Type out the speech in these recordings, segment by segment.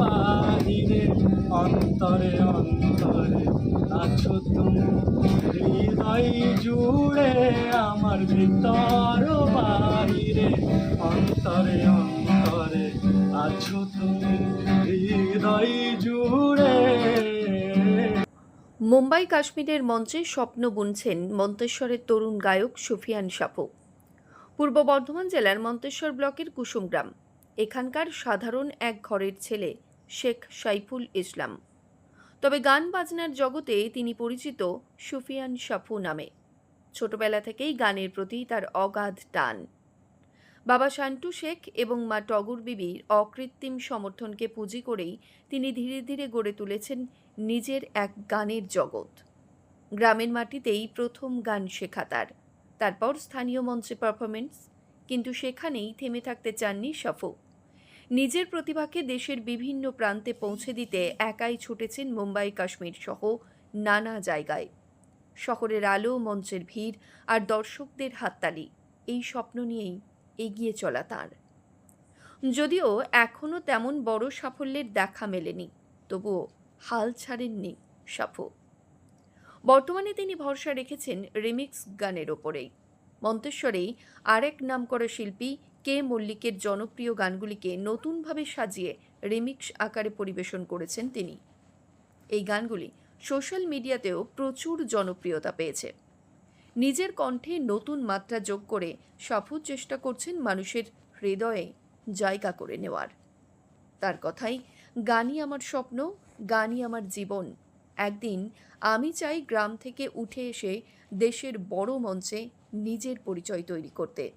বাহিরে, অন্তরে অন্তরে। আছো তুমি হৃদয় জুড়ে আমার ভিতর বাহিরে, অন্তরে অন্তরে। আছো তুমি হৃদয় জুড়ে। মুম্বাই কাশ্মীরের মঞ্চে স্বপ্ন বুনছেন মন্তেশ্বরের তরুণ গায়ক সুফিয়ান সাপু। পূর্ব বর্ধমান জেলার মন্তেশ্বর ব্লকের কুসুমগ্রাম। এখানকার সাধারণ এক ঘরের ছেলে শেখ সাইফুল ইসলাম। তবে গান বাজনার জগতে তিনি পরিচিত সুফিয়ান সাপু নামে। ছোটবেলা থেকেই গানের প্রতি তার অগাধ টান। বাবা শান্টু শেখ এবং মা টগর বিবির অকৃত্রিম সমর্থনকে পুঁজি করেই তিনি ধীরে ধীরে গড়ে তুলেছেন নিজের এক গানের জগৎ। গ্রামের মাটিতেই প্রথম গান শেখা তার। তারপর স্থানীয় মঞ্চে পারফরমেন্স কিন্তু সেখানেই থেমে থাকতে চাননি সফু। নিজের প্রতিভাকে দেশের বিভিন্ন প্রান্তে পৌঁছে দিতে একাই ছুটেছেন মুম্বাই, কাশ্মীর সহ নানা জায়গায়। শহরের আলো, মঞ্চের ভিড় আর দর্শকদের হাততালি, এই স্বপ্ন নিয়েই এগিয়ে চলা তাঁর। যদিও এখনও তেমন বড় সাফল্যের দেখা মেলেনি, তবুও হাল ছাড়েননি সাফু। বর্তমানে তিনি ভরসা রেখেছেন রিমিক্স গানের ওপরেই। মন্তেশ্বরেই আরেক নামকরা শিল্পী কে মল্লিকের জনপ্রিয় গানগুলিকে নতুনভাবে সাজিয়ে রিমিক্স আকারে পরিবেশন করেছেন তিনি। এই গানগুলি সোশ্যাল মিডিয়াতেও প্রচুর জনপ্রিয়তা পেয়েছে। নিজের কণ্ঠে নতুন মাত্রা যোগ করে সাফু চেষ্টা করছেন মানুষের হৃদয়ে জায়গা করে নেওয়ার। তার কথাই, গানই আমার স্বপ্ন, গানই আমার জীবন। একদিন আমি চাই গ্রাম থেকে উঠে এসে দেশের বড় মঞ্চে নিজের পরিচয় তৈরি করতে।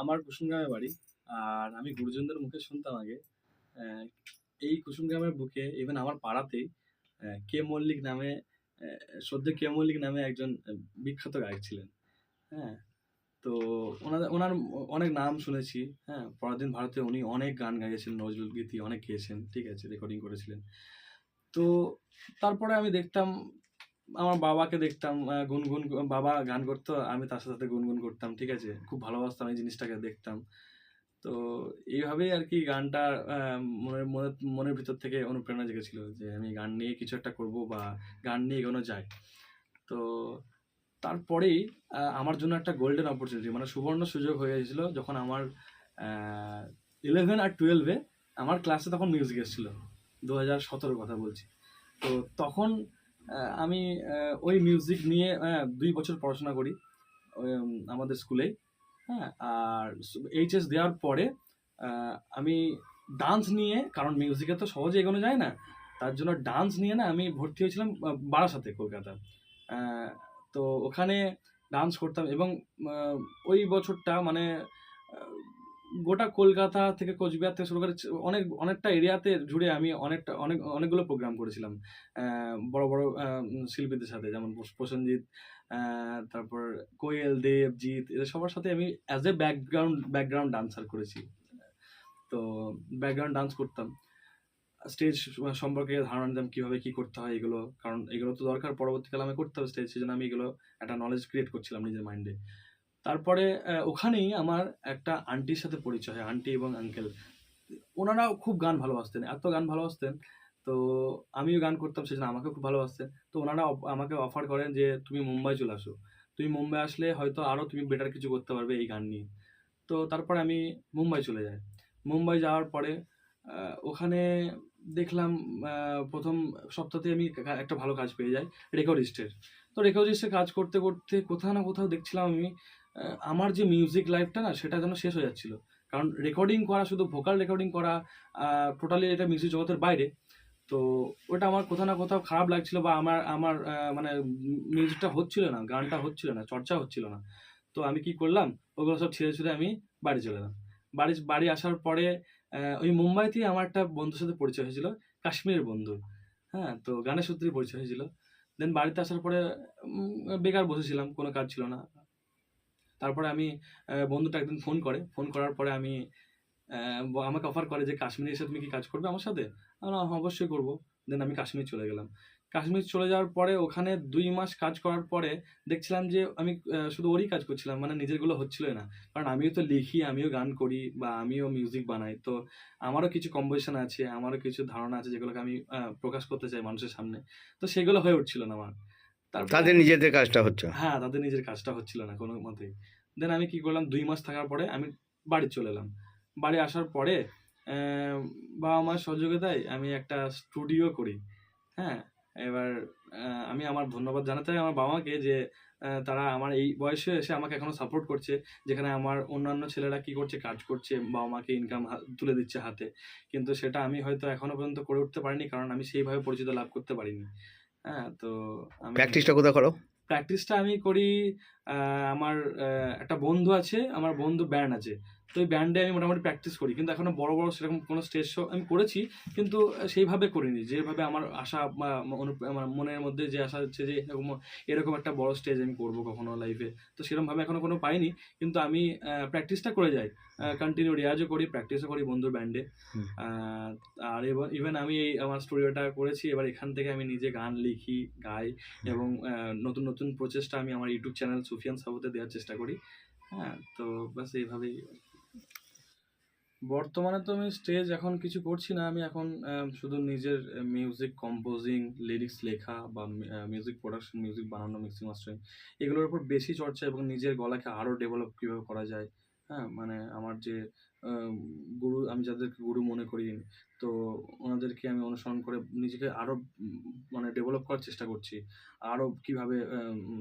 আমার কুসুমগ্রামে বাড়ি। আর আমি গুরুজনদের মুখে শুনতাম আগে এই কুসুমগ্রামের বুকে ইভেন আমার পাড়াতেই কে মল্লিক নামে সদ্য কে মল্লিক নামে একজন বিখ্যাত গায়ক ছিলেন। হ্যাঁ তো ওনাদের, ওনার অনেক নাম শুনেছি। হ্যাঁ পরদিন ভারতে উনি অনেক গান গাইয়েছিলেন, নজরুল গীতি অনেক গেয়েছেন, ঠিক আছে রেকর্ডিং করেছিলেন। তো তারপরে আমি দেখতাম আমার বাবাকে দেখতাম গুনগুন, বাবা গান করতো, আমি তার সাথে গুনগুন করতাম, ঠিক আছে? খুব ভালোবাসতাম এই জিনিসটাকে দেখতাম। তো এইভাবেই আর কি গানটা মনের মনের ভিতর থেকে অনুপ্রেরণা জেগেছিল যে আমি গান নিয়ে কিছু একটা করব বা গান নিয়ে এগোনো যায়। তো তারপরেই আমার জন্য একটা গোল্ডেন অপরচুনিটি মানে সুবর্ণ সুযোগ হয়ে গেছিল যখন আমার ইলেভেন আর টুয়েলভে আমার ক্লাসে তখন মিউজিক এসেছিল। দু হাজার সতেরোর কথা বলছি। তো তখন আমি ওই মিউজিক নিয়ে দুই বছর পড়াশোনা করি আমাদের স্কুলেই হ্যাঁ? আর এইচএস দেওয়ার পরে আমি ডান্স নিয়ে, কারণ মিউজিকে তো সহজে এগোনো যায় না, তার জন্য ডান্স নিয়ে না আমি ভর্তি হয়েছিলাম বারাসাতে, কলকাতা। তো ওখানে ডান্স করতাম এবং ওই বছরটা মানে গোটা কলকাতা থেকে কোচবিহার থেকে শুরু করে অনেক, অনেকটা এরিয়াতে জুড়ে আমি অনেকটা, অনেক, অনেকগুলো প্রোগ্রাম করেছিলাম। বড় বড় শিল্পীদের সাথে, যেমন প্রসেনজিৎ তারপর কোয়েল দেব জিৎ এদের সবার সাথে আমি as a background background dancer করেছি। তো ব্যাকগ্রাউন্ড ডান্স করতাম। স্টেজ সম্পর্কে ধারণা নিতাম কীভাবে কী করতে হয় এগুলো, কারণ এগুলো তো দরকার, পরবর্তীকালে আমি করতে হবে স্টেজ সেজন্য আমি এগুলো একটা নলেজ ক্রিয়েট করছিলাম নিজের মাইন্ডে তারপরে ওখানেই আমার একটা আন্টির সাথে পরিচয় হয় আন্টি এবং আঙ্কেল ওনারাও খুব গান ভালোবাসতেন, এত গান ভালোবাসতেন। তো আমিও গান করতাম সেজন্য আমাকে খুব ভালোবাসতেন। তো ওনারা আমাকে অফার করেন যে, তুমি মুম্বাই চলে আসো। তুমি মুম্বাই আসলে হয়তো আরও তুমি বেটার কিছু করতে পারবে এই গান নিয়ে। তো তারপরে আমি মুম্বাই চলে যাই। মুম্বাই যাওয়ার পরে ওখানে দেখলাম প্রথম সপ্তাহতে আমি একটা ভালো কাজ পেয়ে যাই রেকর্ডিস্টের তো রেকর্ডিস্টে কাজ করতে করতে কোথাও না কোথাও দেখছিলাম আমি আমার যে মিউজিক লাইফটা না, সেটা যেন শেষ হয়ে যাচ্ছিল। কারণ রেকর্ডিং করা, শুধু ভোকাল রেকর্ডিং করা টোটালি এটা মিউজিক জগতের বাইরে। তো ওটা আমার কোথাও না কোথাও খারাপ লাগছিল বা আমার আমার মানে মিউজিকটা হচ্ছিল না, গানটা হচ্ছিল না, চর্চা হচ্ছিল না। তো আমি কি করলাম, ওগুলো সব ছেড়ে ছুড়ে আমি বাড়ি চলে এলাম। বাড়ি বাড়ি আসার পরে ওই মুম্বাইতেই আমার একটা বন্ধুর সাথে পরিচয় হয়েছিল, কাশ্মীরের বন্ধু। হ্যাঁ তো গানের সূত্রেই পরিচয় হয়েছিল। দেন বাড়িতে আসার পরে বেকার বসেছিলাম, কোনো কাজ ছিল না। তারপরে আমি বন্ধুটা একদিন ফোন করে। ফোন করার পরে আমি আমাকে অফার করে যে কাশ্মীরে এসে তুমি কি কাজ করবে আমার সাথে? "হ্যাঁ, অবশ্যই করব। দেন আমি কাশ্মীর চলে গেলাম। কাশ্মীর চলে যাওয়ার পরে ওখানে দুই মাস কাজ করার পরে দেখছিলাম যে আমি শুধু ওরই কাজ করছিলাম মানে নিজেরগুলো হচ্ছিলই না। কারণ আমিও তো লিখি আমিও গান করি বা আমিও মিউজিক বানাই। তো আমারও কিছু কম্পোজিশন আছে আমারও কিছু ধারণা আছে যেগুলোকে আমি প্রকাশ করতে চাই মানুষের সামনে। তো সেগুলো হয়ে উঠছিল না আমার। তারপরে তাদের নিজেদের কাজটা হচ্ছে। হ্যাঁ তাদের নিজের কাজটা হচ্ছিল না কোনো মতেই। দেন আমি কি করলাম? দুই মাস থাকার পরে আমি বাড়ি চলে এলাম। বাড়ি আসার পরে বাবা মার সহযোগিতায় আমি একটা স্টুডিও করি। হ্যাঁ এবার আমি আমার ধন্যবাদ জানাতে চাই আমার বাবা মাকে যে তারা আমার এই বয়সে এসে আমাকে এখনও সাপোর্ট করছে যেখানে আমার অন্যান্য ছেলেরা কি করছে কাজ করছে বাবা মাকে ইনকাম তুলে দিচ্ছে হাতে। কিন্তু সেটা আমি হয়তো এখনও পর্যন্ত করে উঠতে পারিনি কারণ আমি সেইভাবে পরিচিত লাভ করতে পারিনি। হ্যাঁ তো আমি প্র্যাকটিসটা কোথায় করো? প্র্যাকটিসটা আমি করি আহ, আমার একটা বন্ধু আছে আমার বন্ধু ব্যান্ড আছে। তো ওই ব্যান্ডে আমি মোটামুটি প্র্যাকটিস করি। কিন্তু এখনও বড় বড় সেরকম কোনো স্টেজ শো আমি করেছি কিন্তু সেইভাবে করিনি। যেভাবে আমার আশা বা আমার মনের মধ্যে যে আশা হচ্ছে যে এরকম এরকম একটা বড় স্টেজ আমি করব কখনো লাইফে তো সেরকমভাবে এখনও কোনো পাইনি কিন্তু আমি প্র্যাকটিসটা করে যাই। কন্টিনিউ রেয়াজও করি প্র্যাকটিসও করি বন্ধুর ব্যান্ডে আর এবার ইভেন আমি এই আমার স্টুডিওটা করেছি এবার এখান থেকে আমি নিজে গান লিখি গাই এবং নতুন নতুন প্রচেষ্টা আমি আমার ইউটিউব চ্যানেল সুফিয়ান সাবুতে দেওয়ার চেষ্টা করি। হ্যাঁ তো বাস এইভাবেই। বর্তমানে তো আমি স্টেজ এখন কিছু করছি না। আমি এখন শুধু নিজের মিউজিক কম্পোজিং লিরিক্স লেখা বা মিউজিক প্রোডাকশন মিউজিক বানানো মিক্সিং মাস্টারিং এগুলোর উপর বেশি চর্চা এবং নিজের গলাকে আরও ডেভেলপ কীভাবে করা যায়। হ্যাঁ মানে আমার যে গুরু, আমি যাদেরকে গুরু মনে করি, তো ওনাদেরকে আমি অনুসরণ করে নিজেকে আরও মানে ডেভেলপ করার চেষ্টা করছি। আরও কীভাবে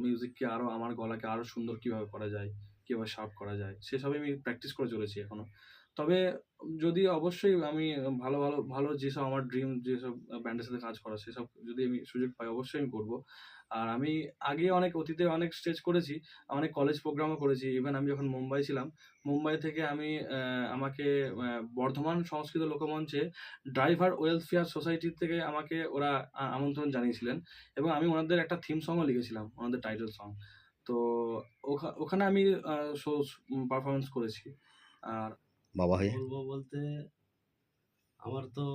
মিউজিককে আরও আমার গলাকে আরও সুন্দর কীভাবে করা যায়, কীভাবে শার্প করা যায়, সেসবই আমি প্র্যাকটিস করে চলেছি এখনও তবে যদি অবশ্যই আমি ভালো ভালো ভালো যেসব আমার ড্রিম যেসব ব্যান্ডের সাথে কাজ করা, সেসব যদি আমি সুযোগ পাই, অবশ্যই আমি করব। আর আমি আগে অনেক অতীতে অনেক স্টেজ করেছি, অনেক কলেজ প্রোগ্রামও করেছি। ইভেন আমি যখন মুম্বাই ছিলাম, মুম্বাই থেকে আমি আমাকে বর্ধমান সংস্কৃত লোকমঞ্চে ড্রাইভার ওয়েলফেয়ার সোসাইটি থেকে আমাকে ওরা আমন্ত্রণ জানিয়েছিলেন। এবং আমি ওনাদের একটা থিম সংও লিখেছিলাম, ওনাদের টাইটেল সং তো ওখা- ওখানে আমি শো পারফরমেন্স করেছি। আর বাবা হয়ে? বলব বলতে আমার তো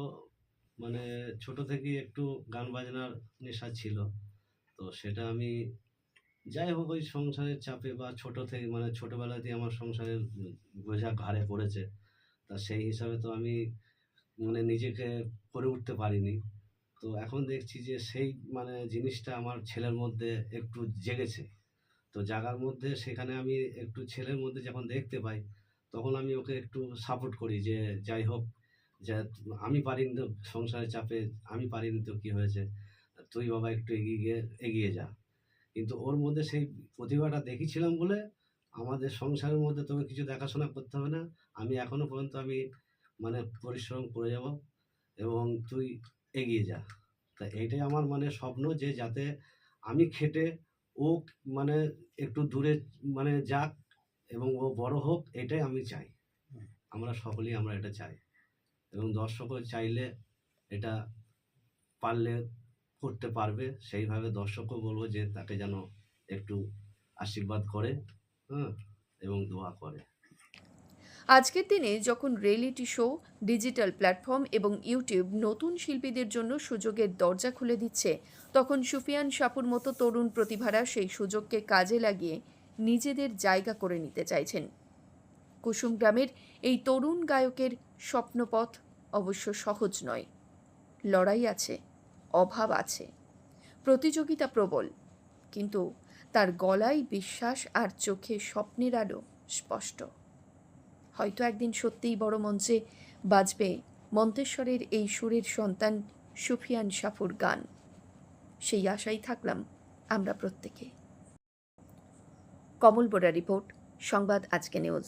মানে ছোট থেকেই একটু গান বাজনার নেশা ছিল। তো সেটা আমি যাই হোক ওই সংসারের চাপে বা ছোট থেকে মানে ছোটবেলাতেই আমার সংসারের বোঝা ঘাড়ে পড়েছে। তা সেই হিসাবে তো আমি মানে নিজেকে করে উঠতে পারিনি। তো এখন দেখছি যে সেই মানে জিনিসটা আমার ছেলের মধ্যে একটু জেগেছে। তো জাগার মধ্যে সেখানে আমি একটু ছেলের মধ্যে যখন দেখতে পাই তখন আমি ওকে একটু সাপোর্ট করি যে, যাই হোক, যে, আমি পারিনি তো সংসারের চাপে, আমি পারিনি তো কী হয়েছে? তুই বাবা একটু এগিয়ে গিয়ে, এগিয়ে যা। কিন্তু ওর মধ্যে সেই প্রতিভাটা দেখেছিলাম বলে আমাদের সংসারের মধ্যে তোকে কিছু দেখাশোনা করতে হবে না। আমি এখনও পর্যন্ত আমি মানে পরিশ্রম করে যাব এবং তুই এগিয়ে যা। তা এইটাই আমার মানে স্বপ্ন যে, যাতে আমি খেটে ও মানে একটু দূরে মানে যাক এবং ও বড় হোক এটাই আমি চাই। আমরা সকলেই আমরা এটা চাই। এবং দর্শকও চাইলে এটা পারলে করতে পারবে। সেইভাবে দর্শকও বলব যে তাকে যেন একটু আশীর্বাদ করে হ্যাঁ এবং দোয়া করে। আজকের দিনে যখন রিয়েলিটি শো ডিজিটাল প্ল্যাটফর্ম এবং ইউটিউব নতুন শিল্পীদের জন্য সুযোগের দরজা খুলে দিচ্ছে তখন সুফিয়ান সাপুর মতো তরুণ প্রতিভারা সেই সুযোগকে কাজে লাগিয়ে নিজেদের জায়গা করে নিতে চাইছেন। কুসুম গ্রামের এই তরুণ গায়কের স্বপ্নপথ অবশ্য সহজ নয়। লড়াই আছে, অভাব আছে, প্রতিযোগিতা প্রবল, কিন্তু তার গলায় বিশ্বাস আর চোখে স্বপ্নের আলো স্পষ্ট। হয়তো একদিন সত্যিই বড় মঞ্চে বাজবে মন্তেশ্বরের এই সুরের সন্তান সুফিয়ান সাফুর গান। সেই আশাই থাকলাম আমরা প্রত্যেকে। কমল বোরা রিপোর্ট সংবাদ আজকে নিউজ।